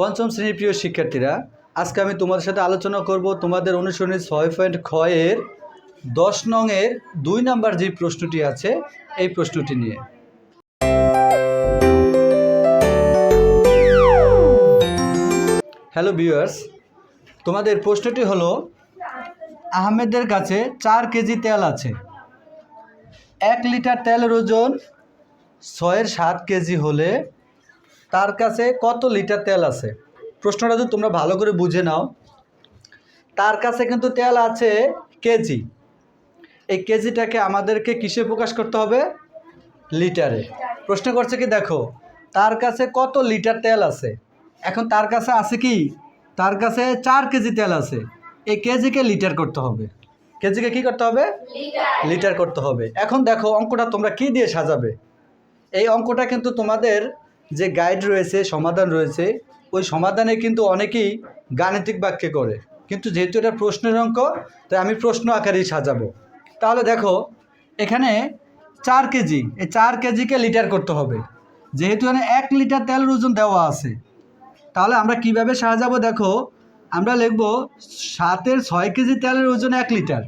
পঞ্চম শ্রেণির প্রিয় শিক্ষার্থীরা, আজকে আমি তোমাদের সাথে আলোচনা করব তোমাদের অনুসরণের ছয় পয়েন্ট ক্ষয়ের দশ নংয়ের দুই নাম্বার যে প্রশ্নটি আছে, এই প্রশ্নটি নিয়ে। হ্যালো ভিউয়ার্স তোমাদের প্রশ্নটি হলো, আহমেদের কাছে চার কেজি তেল আছে। এক লিটার তেলের ওজন ছয়ের সাত কেজি হলে তার কাছে কত লিটার তেল আছে? প্রশ্নটা যদি তোমরা ভালো করে বুঝে নাও তার কাছে কিন্তু তেল আছে কেজি। এই কেজিটাকে আমাদেরকে কিসে প্রকাশ করতে হবে? লিটারে। প্রশ্ন করছে কি দেখো তার কাছে কত লিটার তেল আছে? এখন তার কাছে আছে কি? তার কাছে চার কেজি তেল আছে। এই কেজিকে লিটার করতে হবে। কেজিকে কি করতে হবে? লিটার। করতে হবে। এখন দেখো অঙ্কটা তোমরা কি দিয়ে সাজাবে? এই অঙ্কটা কিন্তু তোমাদের যে গাইড রয়েছে, সমাধান রয়েছে, ওই সমাধানে কিন্তু অনেকেই গাণিতিক বাক্যে করে। কিন্তু যেহেতু এটা প্রশ্নের অঙ্ক, তাই আমি প্রশ্ন আকারেই সাজাবো। তাহলে দেখো, এখানে চার কেজি, এই চার কেজিকে লিটার করতে হবে। যেহেতু এখানে এক লিটার তেলের ওজন দেওয়া আছে, তাহলে আমরা কীভাবে সাজাবো দেখো, আমরা লিখব সাতের ছয় কেজি তেলের ওজন এক লিটার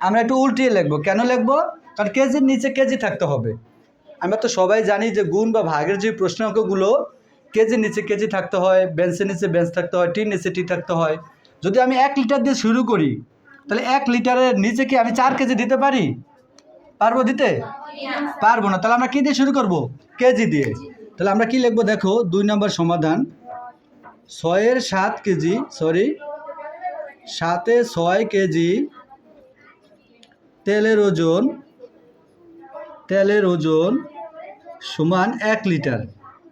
আমরা একটু উল্টিয়ে লিখব। কেন লিখব? কারণ কেজির নিচে কেজি থাকতে হবে। আমরা তো সবাই জানি যে গুণ বা ভাগের যে প্রশ্ন অঙ্কগুলো কেজির নিচে কেজি থাকতে হয়, বেঞ্চের নিচে বেঞ্চ থাকতে হয়, টির নিচে টি থাকতে হয়। যদি আমি এক লিটার দিয়ে শুরু করি, তাহলে এক লিটারের নিচে কি আমি চার কেজি দিতে পারি? পারব দিতে? পারব না। তাহলে আমরা কী দিয়ে শুরু করব? কেজি দিয়ে। তাহলে আমরা কি লিখব দেখো, দুই নম্বর সমাধান। ছয়ের সাত কেজি সরি সাতে ছয় কেজি, তেলের ওজন তেলের ওজন সমান এক লিটার।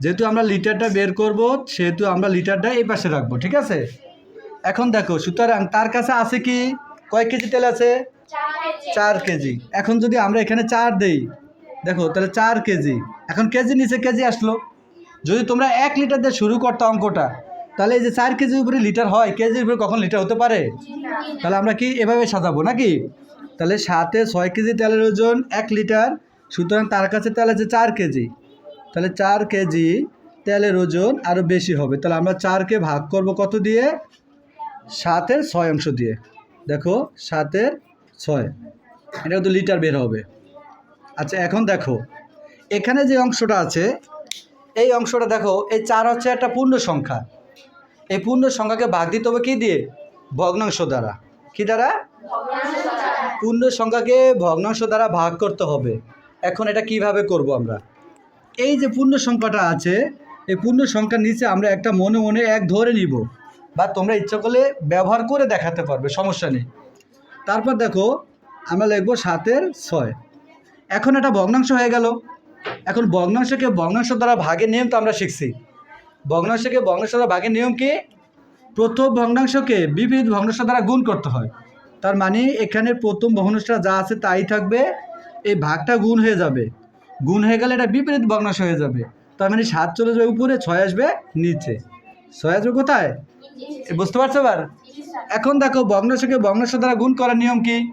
যেহেতু আমরা লিটারটা বের করব, সেহেতু আমরা লিটারটা এই পাশে রাখব, ঠিক আছে? এখন দেখো, সুতরাং তার কাছে আছে কি? কয় কেজি তেল আছে? চার কেজি। এখন যদি আমরা এখানে চার দেই, দেখো, তাহলে চার কেজি। এখন কেজি নিচে কেজি আসলো। যদি তোমরা এক লিটার দিয়ে শুরু করতো অঙ্কটা, তাহলে এই যে চার কেজির উপরে লিটার হয়, কেজির উপরে কখন লিটার হতে পারে? তাহলে আমরা কি এভাবে সাজাবো নাকি? তাহলে সাতে ছয় কেজি তেলের ওজন এক লিটার সুতরাং তার কাছে তেল আছে চার কেজি তাহলে চার কেজি তেলের ওজন আরও বেশি হবে। তাহলে আমরা চারকে ভাগ করব কত দিয়ে? সাতের ছয় অংশ দিয়ে। দেখো সাতের ছয়। এটা কিন্তু লিটার বের হবে। আচ্ছা এখন দেখো এখানে যে অংশটা আছে এই অংশটা দেখো এই চার হচ্ছে একটা পূর্ণ সংখ্যা। এই পূর্ণ সংখ্যাকে ভাগ দিতে হবে কী দিয়ে? ভগ্নাংশ দ্বারা। কী দ্বারা। পূর্ণ সংখ্যাকে ভগ্নাংশ দ্বারা ভাগ করতে হবে। এখন এটা কীভাবে করব আমরা? এই যে পূর্ণ সংখ্যাটা আছে, এই পূর্ণ সংখ্যার নিচে আমরা একটা মনে মনে এক ধরে নিব। বা তোমরা ইচ্ছা করলে ব্যবহার করে দেখাতে পারবে, সমস্যা নেই। তারপর দেখো, আমরা লিখব সাতের ছয়। এখন এটা ভগ্নাংশ হয়ে গেল। এখন ভগ্নাংশকে ভগ্নাংশ দ্বারা ভাগের নিয়ম তো আমরা শিখছি। ভগ্নাংশকে ভগ্নাংশ দ্বারা ভাগের নিয়ম কি? প্রথম ভগ্নাংশকে বিবিধ ভগ্নাংশ দ্বারা গুণ করতে হয়। তার মানে এখানে প্রথম ভগ্নাংশটা যা আছে তাই থাকবে। এই ভাগটা গুণ হয়ে যাবে। গুণ হয়ে গেলে এটা বিপরীত ভগ্নাংশ হয়ে যাবে। তার মানে সাত চলে যাবে উপরে, ছয় আসবে নিচে। ছয় আসবে কোথায়? বুঝতে পারছ এবার? এখন দেখো, ভগ্নাংশকে ভগ্নাংশ দ্বারা গুণ করার নিয়ম কি?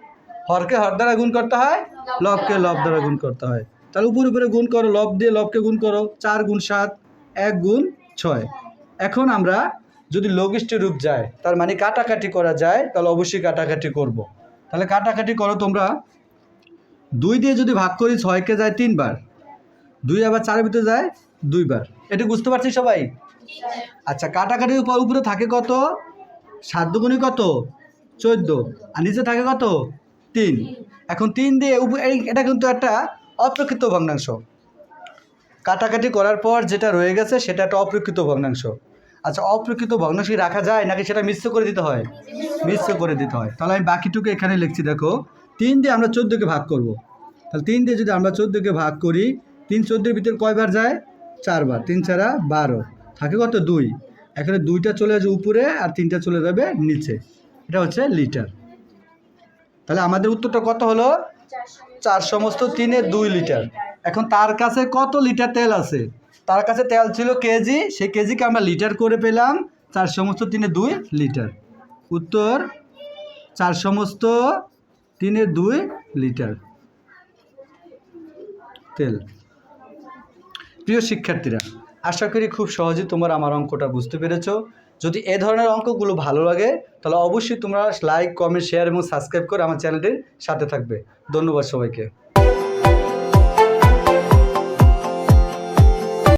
হরকে হর দ্বারা গুণ করতে হয়, লবকে লব দ্বারা গুণ করতে হয়। তাহলে উপরে উপরে গুণ করো, লব দিয়ে লবকে গুণ করো, চার গুণ সাত, এক গুণ ছয়। এখন আমরা যদি লঘিষ্ঠ রূপ যায়, তার মানে কাটাকাটি করা যায়, তাহলে অবশ্যই কাটাকাটি করব। তাহলে কাটাকাটি করো তোমরা। দুই দিয়ে যদি ভাগ করি ছয়কে যায় তিনবার। দুই আবার চারের ভিতরে যায় দুইবার। এটা বুঝতে পারছি সবাই? আচ্ছা কাটাকাটির উপর, উপরে থাকে কত? সাত কত? চোদ্দ। আর নিচে থাকে কত? তিন। এখন তিন দিয়ে এটা কিন্তু একটা অপ্রকৃত ভগ্নাংশ। কাটাকাটি করার পর যেটা রয়ে গেছে সেটা একটা অপ্রকৃত ভগ্নাংশ। আচ্ছা অপ্রকৃত ভগ্নাংশ রাখা যায় নাকি সেটা মিশ্র করে দিতে হয়? মিশ্র করে দিতে হয়। তাহলে আমি বাকিটুকু এখানে লিখছি, দেখো। তিন দিয়ে আমরা চোদ্দোকে ভাগ করব। তাহলে তিন দিয়ে যদি আমরা চোদ্দোকে ভাগ করি, তিন চোদ্দোর ভিতরে কয়বার যায়? চারবার। তিন চারা বারো। থাকে কত? দুই। এখানে দুইটা চলে যাবে উপরে আর তিনটা চলে যাবে নিচে। এটা হচ্ছে লিটার। তাহলে আমাদের উত্তরটা কত হলো? চার সমস্ত তিনে দুই লিটার। এখন তার কাছে কত লিটার তেল আছে? তার কাছে তেল ছিল কেজি। সেই কেজিকে আমরা লিটার করে পেলাম চার সমস্ত তিনে দুই লিটার। উত্তর, চার সমস্ত তিনে দুই লিটার তেল। প্রিয় শিক্ষার্থীরা, আশা করি খুব সহজে তোমরা আমার অঙ্কটা বুঝতে পেরেছ। যদি এ ধরনের অঙ্কগুলো ভালো লাগে, তাহলে অবশ্যই তোমরা লাইক কমেন্ট শেয়ার এবং সাবস্ক্রাইব করে আমার চ্যানেলটির সাথে থাকবে। ধন্যবাদ সবাইকে।